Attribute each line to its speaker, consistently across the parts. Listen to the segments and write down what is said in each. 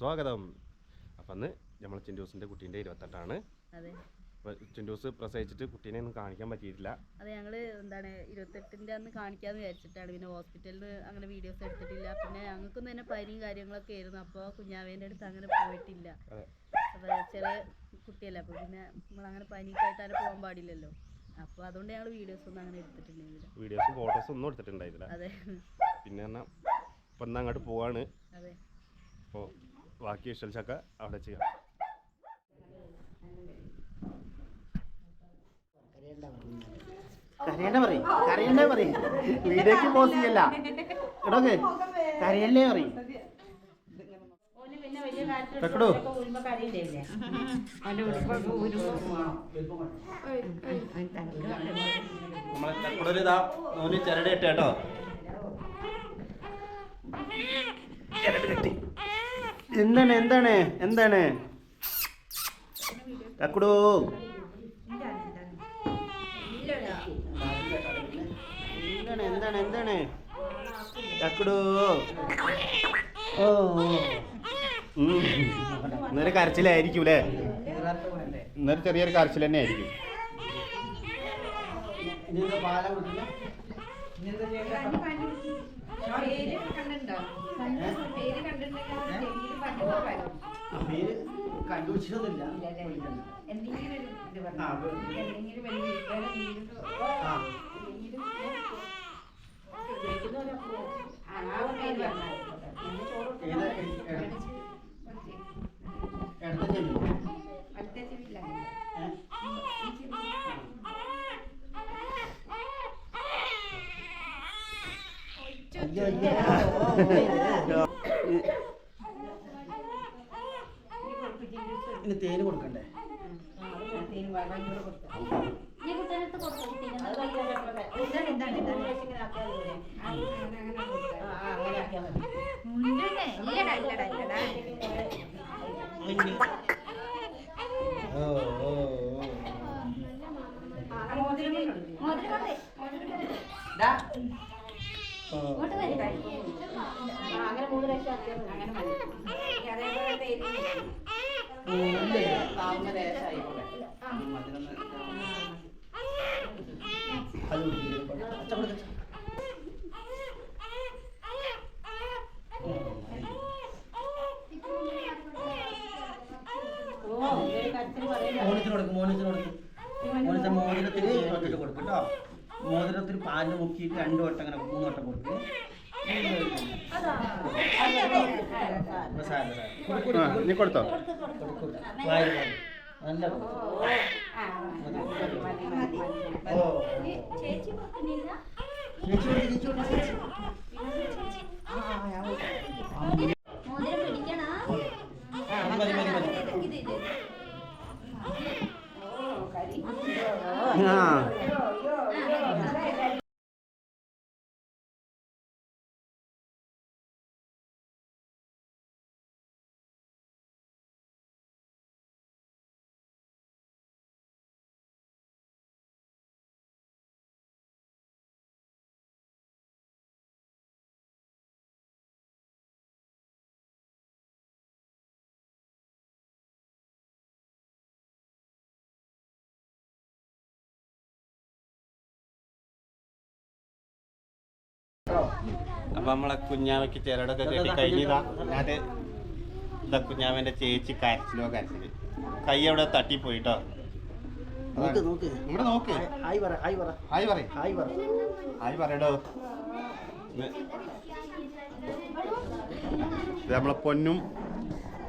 Speaker 1: സ്വാഗതം. അപ്പം അന്ന് നമ്മൾ ചിൻഡൂസിന്റെ കുട്ടീന്റെ ഇരുപത്തെട്ടാണ്. ചിൻഡൂസ് പ്രസവിച്ചിട്ട് കുട്ടീനെ ഒന്നും കാണിക്കാൻ പറ്റിയിട്ടില്ല.
Speaker 2: അതെ ഞങ്ങൾ എന്താണ് ഇരുപത്തെട്ടിന്റെ അന്ന് കാണിക്കാന്ന് വിചാരിച്ചിട്ടാണ്. പിന്നെ ഹോസ്പിറ്റലിൽ അങ്ങനെ വീഡിയോസ് എടുത്തിട്ടില്ല. പിന്നെ ഞങ്ങൾക്കൊന്നും തന്നെ പനിയും കാര്യങ്ങളൊക്കെ ആയിരുന്നു. അപ്പോൾ കുഞ്ഞാവേന്റെ അടുത്ത് അങ്ങനെ പോയിട്ടില്ല. അപ്പോൾ ചെറിയ കുട്ടിയല്ലേ. അപ്പോൾ പിന്നെ നമ്മൾ അങ്ങനെ പനിക്കായിട്ട് ആയിട്ട് അങ്ങനെ പോകാൻ പാടില്ലല്ലോ. അപ്പോൾ അതുകൊണ്ട് ഞങ്ങൾ വീഡിയോസ് ഒന്നും അങ്ങനെ എടുത്തിട്ടുണ്ടായിരുന്നില്ല.
Speaker 1: വീഡിയോസും ഫോട്ടോസും ഒന്നും എടുത്തിട്ടുണ്ടായിരുന്നില്ല.
Speaker 2: അതെ.
Speaker 1: പിന്നെ പറഞ്ഞാൽ ഇപ്പം അങ്ങോട്ട് പോവാണ്.
Speaker 2: അതെ.
Speaker 1: അപ്പോൾ ബാക്കി ഷെൽസൊക്കെ അവിടെ ചെയ്യാം.
Speaker 3: കരയണ്ട പറയും. കരയണ്ടേ പറയും. വീഡിയോക്ക് പോസ് ചെയ്യല്ല. ഇടോക്കെ കരയല്ലേ പറയും. തെക്കടോ നമ്മളെ തെക്കടൊരു ഇതാ. നൂൽ ചിരട് കെട്ടി കേട്ടോ. ചിരട് കെട്ടി എന്താണ് എന്താണ് എന്താണ്? കക്കുടോ എന്താണ് എന്താണ് എന്താണ്? കക്കുടോ ഓ. ഇന്നൊരു കരച്ചിലായിരിക്കും അല്ലേ ഇന്നൊരു ചെറിയൊരു കരച്ചിൽ തന്നെ ആയിരിക്കും പേര് കണ്ടുപിടിച്ചതൊന്നുമില്ല ആ, ആ. ഏത് ഇട- ഇടത്തെ ചെവി ഏ? അയ്യോ, അയ്യോ. ഇനി തേന് കൊടുക്കണ്ടേ ഓ ഓ ഓ. ഓ. ഓ, ഇല്ലേ? മധുരം അത് കുടിക്കില്ലേ? അച്ഛ കൊടുക്ക് അച്ഛ. മോനിച്ചിന് കൊടുക്ക് മോനിച്ചിന് കൊടുക്ക് മോനിച്ച മോതിരത്തിന് ഒറ്റിട്ട് കൊടുക്കും കേട്ടോ മോതിരത്തിൽ പാലിന് മുക്കിയിട്ട് രണ്ട് വട്ടം അങ്ങനെ മൂന്ന് വട്ടം കൊടുക്കും.
Speaker 1: നീ കൊടുത്തോ.
Speaker 3: നല്ല കൊടുക്ക്. ഓ ചേച്ചി കൊടുക്ക്, ചേച്ചി കൊടുക്ക്, ചേച്ചി. ആ, ആ, ഞാൻ കൊടുക്കാം. മതി, മതി, മതി, മതി. ആ
Speaker 1: അപ്പൊ നമ്മളെ കുഞ്ഞാവയ്ക്ക് ചിരടൊക്കെ കെട്ടി കഴിഞ്ഞതാ. അത് ഇതാ കുഞ്ഞാവന്റെ ചേച്ചി കരച്ചിലോ കരച്ചിൽ. കൈ അവിടെ തട്ടിപ്പോയിട്ടോ.
Speaker 3: നോക്ക് നോക്ക്.
Speaker 1: ഇവിടെ നോക്ക്.
Speaker 3: ഹായ് പറ ഹായ് പറ.
Speaker 1: ഹായ് പറയും.
Speaker 3: ഹായ് പറ.
Speaker 1: ഹായ് പറയടോ. നമ്മളെ പൊന്നും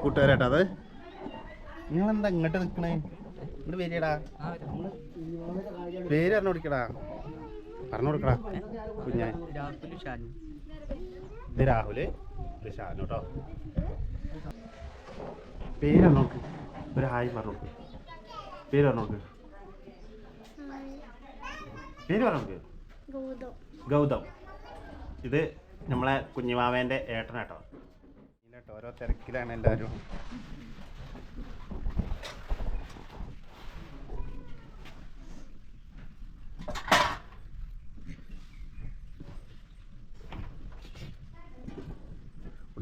Speaker 1: കൂട്ടുകാരാട്ടോ അത്. നിങ്ങളെന്താ ഇങ്ങോട്ട് നിൽക്കണേ ഇങ്ങോട്ട് പേരിടാ പേര് പറഞ്ഞു കൊടുക്കടാ. പറഞ്ഞു കൊടുക്കടാ. കുഞ്ഞാൻ ഇത് രാഹുൽ ഇത് ഷാനു കേട്ടോ പേര് പറഞ്ഞു നോക്ക് ഒരു ഹായ് പറഞ്ഞോക്ക്. പേര് പറഞ്ഞോക്ക്. പേര് പറഞ്ഞോക്ക്. ഗൗതം. ഇത് നമ്മളെ കുഞ്ഞിമാവേന്റെ ഏട്ടനാട്ടോ ഇതിന്റെ ഓരോ തിരക്കിലാണ് എല്ലാവരും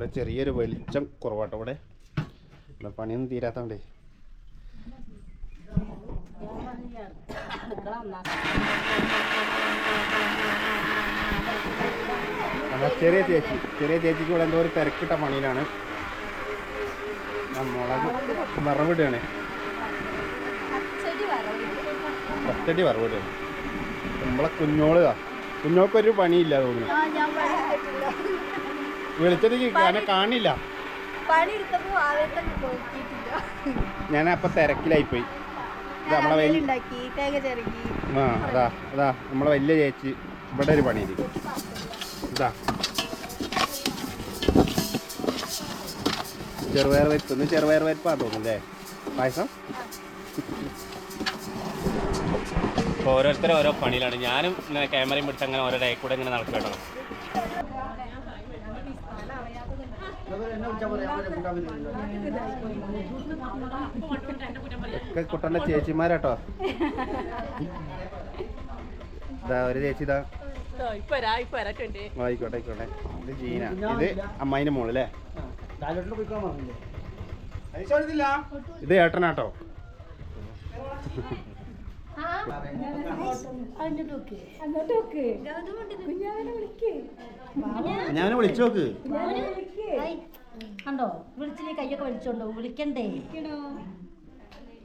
Speaker 1: ഇവിടെ ചെറിയൊരു വെളിച്ചം കുറവാട്ടോ ഇവിടെ. ഇവിടെ പണിയൊന്നും തീരാത്തോണ്ടേ. ചെറിയ ചേച്ചി. ചെറിയ ചേച്ചിക്ക് ഇവിടെ എന്തോ ഒരു തിരക്കിട്ട പണിയിലാണ്. മുളക് വറവിടുകയാണ്. പച്ചടി വറവിടുകയാണ്. നമ്മളെ കുഞ്ഞോളുക കുഞ്ഞോക്കൊരു പണിയില്ല തോന്നുന്നു. വിളിച്ചിട്ട് എന്നെ കാണില്ല.
Speaker 2: പണിയെടുത്തപ്പോ ആവേശം നോക്കിയിട്ടില്ല
Speaker 1: ഞാൻ അപ്പൊ തിരക്കിലായി പോയി നമ്മളെ
Speaker 2: ഉണ്ടാക്കി തേങ്ങ
Speaker 1: ആ അതാ അതാ നമ്മളെ വലിയ ചേച്ചി ഇവിടെ ഒരു പണി ഇതാ. ചെറുപയർ പരിപ്പ് ഇന്ന് ചെറുപയർ വരുപ്പാ തോന്നുന്നല്ലേ പായസം? ഓരോരുത്തരും ഓരോ പണിയിലാണ്. ഞാനും ഇങ്ങനെ ക്യാമറയും പിടിച്ച് അങ്ങനെ ഓരോ ഡേ കൂടെ ഇങ്ങനെ നടക്കും കേട്ടോ
Speaker 3: എന്നെ വിളിച്ചാൽ പോലെ
Speaker 1: ഒക്കെ കുട്ടന്റെ ചേച്ചിമാരാട്ടോ. ഇതാ ഒരു ചേച്ചി ഇതാ. ആയിക്കോട്ടെ ആയിക്കോട്ടെ. ഇത് ജീന. ഇത് അമ്മായിന്റെ മോൾ അല്ലേ
Speaker 3: താലോട്ടിൽ പോയിക്കാൻ പറഞ്ഞില്ലേ?
Speaker 1: ഇത് ഏട്ടനാട്ടോ. ഞാനെ വിളിച്ചു
Speaker 4: കണ്ടോ? വിളിച്ചില്ല? കയ്യൊക്കെ വലിച്ചോണ്ടോ? വിളിക്കണ്ടേ?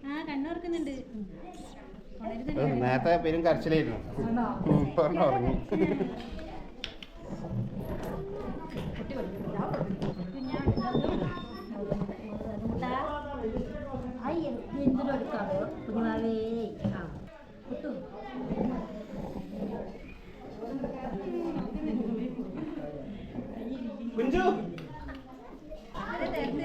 Speaker 2: ആ
Speaker 1: നേരത്തെ പേരും കരച്ചിലായിരുന്നു. ഉം, ഇപ്പൊ ഒരെണ്ണം ഉറങ്ങി
Speaker 4: എന്തിനും എടുക്കാമോ കുഞ്ഞുമാവേ. ആ കിട്ടും
Speaker 1: കുഞ്ചു.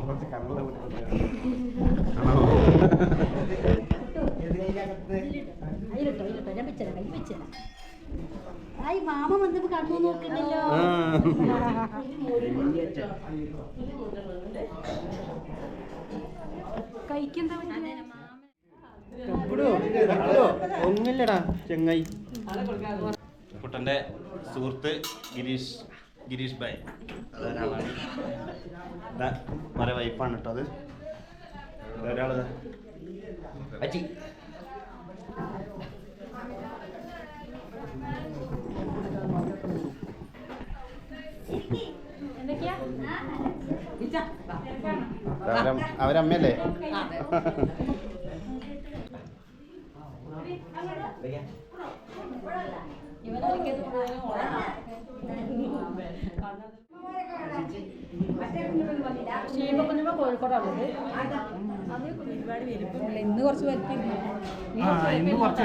Speaker 1: കുറച്ച് കണ്ണുള്ള
Speaker 4: അതിലിട്ടോ അതിലിട്ടോ ഞാൻ വെച്ചരാ കൈ വെച്ചരാ. മാമ വന്നപ്പോ കണ്ണു നോക്കണ്ടല്ലോ
Speaker 2: കഴിക്കെന്താ
Speaker 1: ഒന്നല്ലടാ ചെങ്ങായി. കുട്ടന്റെ സുഹൃത്ത് ഗിരീഷ് ഗിരീഷ് ഭായ്. അതൊരാളാണ് മറേ വൈഫാണ് കേട്ടോ അത്. ഒരാളത് അച്ചി. അവരം- അവരമ്മയല്ലേ?
Speaker 2: ഇന്ന് കുറച്ച്
Speaker 1: ഇന്ന് കുറച്ച്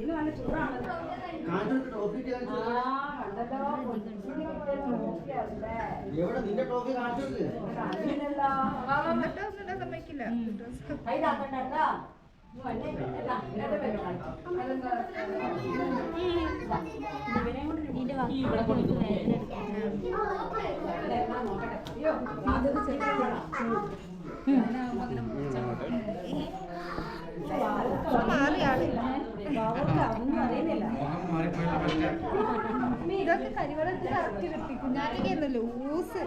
Speaker 2: സൈഡിലാവും ഇങ്ങോട്ടേക്ക് തിരിഞ്ഞു
Speaker 3: എവിടെ നിന്റെ ട്രോഫി കാണിച്ചു
Speaker 2: സമ്മതിക്കില്ല.
Speaker 4: അവർക്ക്
Speaker 5: ഇതൊക്കെ കരിവളത്ത് കറക്റ്റ് കിട്ടി കുഞ്ഞാറ്റയ്ക്ക് ലൂസ്.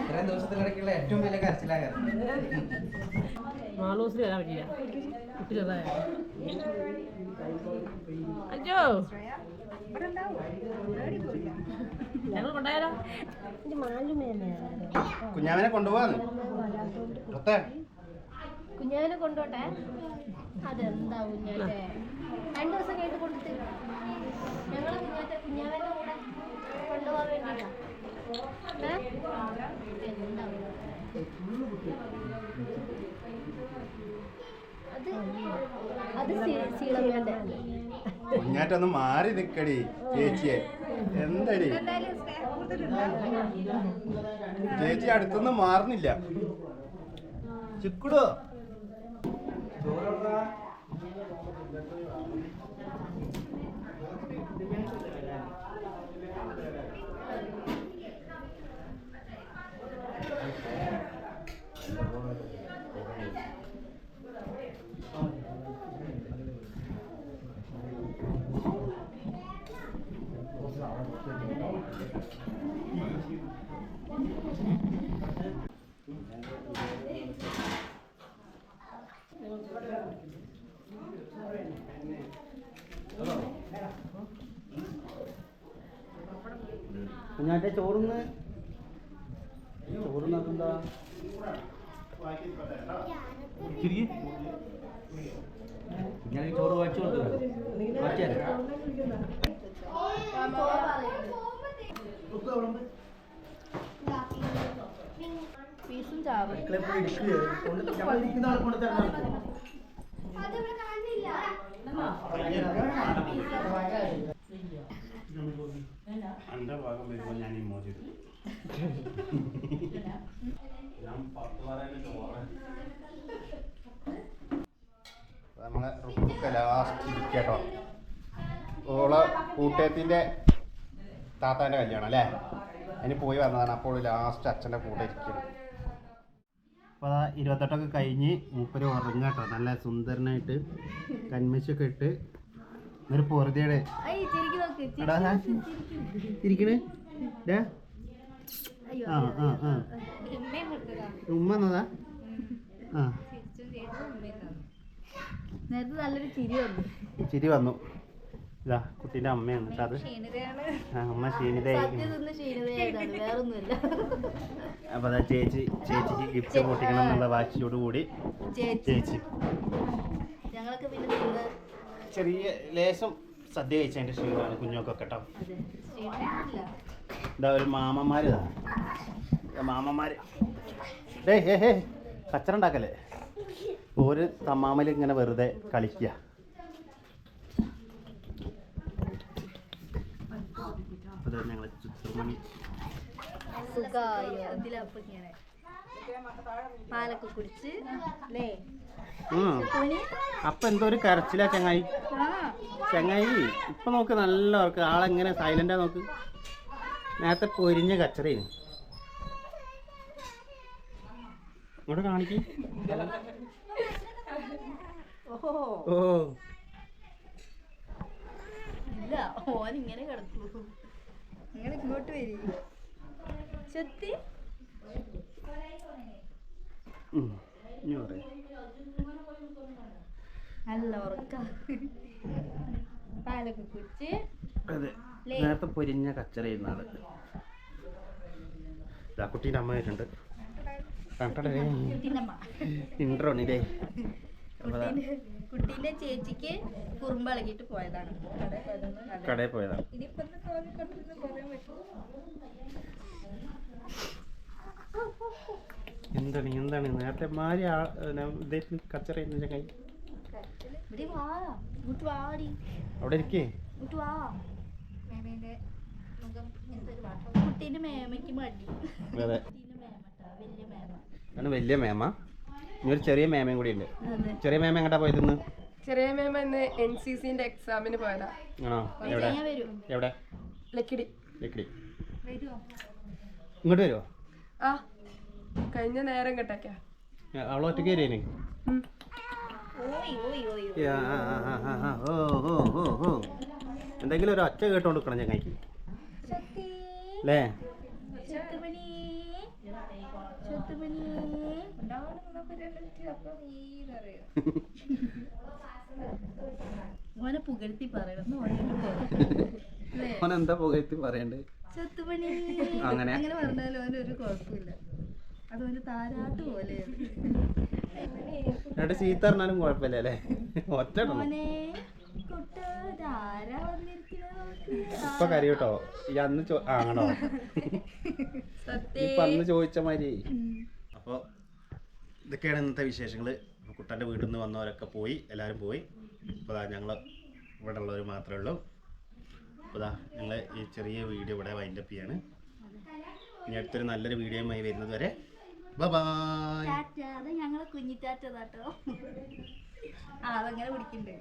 Speaker 6: ഇത്രയും ദിവസത്തിലിടയ്ക്കുള്ള ഏറ്റവും വലിയ കരച്ചിലാകാറ്
Speaker 7: നാല് ദിവസത്തിൽ വരാൻ പറ്റില്ല കുട്ടി ചെറുതായ. അഞ്ചോ? ഞങ്ങൾ കൊണ്ടായാലോ
Speaker 1: കുഞ്ഞാവിനെ കൊണ്ടുപോകാന്ന്. പുറത്തെ
Speaker 5: കുഞ്ഞാവിനെ കൊണ്ടോട്ടെ? അതെന്താ കുഞ്ഞാറ്റെ രണ്ടു ദിവസം കഴിഞ്ഞ് കൊടുത്ത് ഞങ്ങളെ കുഞ്ഞാറ്റെ കുഞ്ഞാവന്റെ കൂടെ കൊണ്ടുപോകാൻ വേണ്ടിട്ടാ ഏ? എന്താ അത്? അത് സീളമ്മേന്റെ
Speaker 1: കുഞ്ഞാറ്റൊന്ന് മാറി നിക്കടി ചേച്ചിയെ. എന്തടി? ചേച്ചി അടുത്തൊന്നും മാറുന്നില്ല. ചിക്കുടോ?
Speaker 3: കുഞ്ഞാറ്റെ ചോറുന്ന്. ചോറുന്ന് എന്താ ഞാൻ ചോറ് വായിച്ചു കൊടുക്കുന്നത് വായിച്ചാലേ
Speaker 2: പീസും ചാവും
Speaker 3: അടുക്കളയിൽ പോയി ഇരിക്കുകയോ? കൊണ്ട് നമ്മൾ ഇരിക്കുന്ന ആൾ കൊണ്ട് തരണം.
Speaker 1: എന്റെ ഭാഗം വരുമ്പോ ഞാൻ ഈ മോചി ഞാൻ പത്ത് പറയാൻ ചോറ്. നമ്മളെ റുക്കൊക്കെ ലാസ്റ്റ് ഇരിക്കട്ടോ. ഓളെ കൂട്ടയത്തിന്റെ താത്താന്റെ കല്യാണം അല്ലേ? അതിന് പോയി വന്നതാണ്. അപ്പോൾ ലാസ്റ്റ് അച്ഛന്റെ കൂടെ ഇരിക്കണം അപ്പോൾ അതാ ഇരുപത്തെട്ടൊക്കെ കഴിഞ്ഞ് മൂപ്പര് ഉറങ്ങാട്ടോ. നല്ല സുന്ദരനായിട്ട് കന്മശൊക്കെ ഇട്ട് ഒരു പൊറുതിയുടെ. ഇരിക്കണേ ആ ആ ആ. ഉമ്മ എന്നതാ ആ.
Speaker 2: ചിരി വന്നു.
Speaker 1: ഇതാ കുട്ടീന്റെ അമ്മയാണ് കേട്ടോ അത്. ആ അമ്മ അതാ ചേച്ചി ചേച്ചിക്ക് ഗിഫ്റ്റ് പൊട്ടിക്കണം എന്നുള്ള വാശിയോട് കൂടി
Speaker 2: ചേച്ചി.
Speaker 1: ചെറിയ ലേശം സദ്യ കഴിച്ചതിന്റെ ക്ഷീണമാണ് കുഞ്ഞൊക്കെ കേട്ടോ. ഇതാ ഒരു മാമന്മാര് മാമന്മാര്. ഡേ ഹേ ഹേ. കച്ചറ ഉണ്ടാക്കല്ലേ? ഒരു തമ്മാമൽ ഇങ്ങനെ വെറുതെ കളിക്കുക അപ്പോൾ ഞങ്ങൾ ചുറ്റുമണി
Speaker 2: സുഖായോ ഇതിലപ്പം ഇങ്ങനെ പാലൊക്കെ കുടിച്ച് അല്ലേ?
Speaker 1: ഉം. അപ്പൊ എന്തോ ഒരു കരച്ചിലാ ചങ്ങായി. ചങ്ങായി ഇപ്പൊ നോക്ക് നല്ല ഓർക്ക് ആളെങ്ങനെ സൈലന്റാ നോക്ക്. നേരത്തെ പൊരിഞ്ഞ കച്ചറയാണ് ഇവിടെ കാണിക്ക്.
Speaker 2: ഓ
Speaker 1: ഓ.
Speaker 2: ഇല്ല ഓൻ ഇങ്ങനെ കിടക്കൂ. നിങ്ങൾ ഇങ്ങോട്ട് വരി. ചെത്തി. നല്ല ഉറക്ക. പാലൊക്കെ കുടിച്ച്.
Speaker 1: അതെ. നേരത്തെ പൊരിഞ്ഞ കച്ചറയായിരുന്നു ആൾ ഇതാ കുട്ടീന്റെ അമ്മ വരുന്നുണ്ട്. കണ്ടടേ ഇൻട്രോണില്ലേ?
Speaker 2: കുട്ടീന്റെ ചേച്ചിക്ക് കുറുമ്പ് ഇളകിട്ട് പോയതാണ്.
Speaker 1: കടയിൽ പോയതാണ്. എന്താണ് എന്താണ്? നേരത്തെ മാരി ഇദ്ദേഹത്തിന് കച്ചറ കൈ.
Speaker 2: ഇവിടെ വാ ഇങ്ങോട്ട് വാടി.
Speaker 1: അവിടെ ഇരിക്കേ.
Speaker 2: കുട്ടീന്റെ മേമയ്ക്ക് മടി. വലിയ മേമ.
Speaker 1: ഇനി ഒരു ചെറിയ മേമയും കൂടി ഉണ്ട്. ചെറിയ മേമ എങ്ങോട്ടാ പോയത് ഇന്ന്
Speaker 8: ചെറിയ മേമ ഇന്ന് എൻ സി സിന്റെ എക്സാമിന് പോയതാ.
Speaker 1: ആണോ? എവിടെ?
Speaker 2: ഞാൻ വരും.
Speaker 1: എവിടെ?
Speaker 8: ലക്കിടി.
Speaker 1: ലക്കിടി. ഇങ്ങോട്ട് വരുമോ
Speaker 8: ആ കഴിഞ്ഞ നേരം കേട്ടേക്കാ
Speaker 1: അവളെ ഒറ്റയ്ക്ക് വരേനെ എന്തെങ്കിലും ഒരു ഒച്ച കേട്ടോണ്ട് നിൽക്കണം ചങ്ങായിക്ക് അല്ലേ
Speaker 2: മോനെ പുകഴ്ത്തി പറയണം.
Speaker 1: പുകഴ്ത്തി. പറയണ്ടേ?
Speaker 2: ചത്തുപണി.
Speaker 1: അങ്ങനെ.
Speaker 2: അങ്ങനെ പറഞ്ഞാലും അവന് ഒരു കുഴപ്പമില്ല. അതുപോലെ താരാട്ട് പോലെ.
Speaker 1: എന്നിട്ട് ചീത്ത പറഞ്ഞാലും കുഴപ്പമില്ല അല്ലേ? ഒറ്റ ഇപ്പൊ കരയൂട്ടോ? ഈ അന്ന് ആണോ? ഇപ്പൊ അന്ന് ചോദിച്ച മാതിരി. അപ്പൊ ഇതൊക്കെയാണ് ഇന്നത്തെ വിശേഷങ്ങൾ കുട്ടന്റെ വീട്ടിൽ നിന്ന് വന്നവരൊക്കെ പോയി എല്ലാവരും പോയി. അപ്പോൾ ഞങ്ങൾ ഇവിടെ ഉള്ളവർ മാത്രമേ ഉള്ളൂ. അപ്പോൾ അതാ ഞങ്ങൾ ഈ ചെറിയ വീഡിയോ ഇവിടെ വൈൻഡപ്പ് ചെയ്യാണ്. ഇനി അടുത്തൊരു നല്ലൊരു വീഡിയോയുമായി വരുന്നത് വരെ
Speaker 2: അത് ഞങ്ങളെ കുഞ്ഞിറ്റാറ്റതാട്ടോ. ആ അതങ്ങനെ പിടിക്കണ്ടേ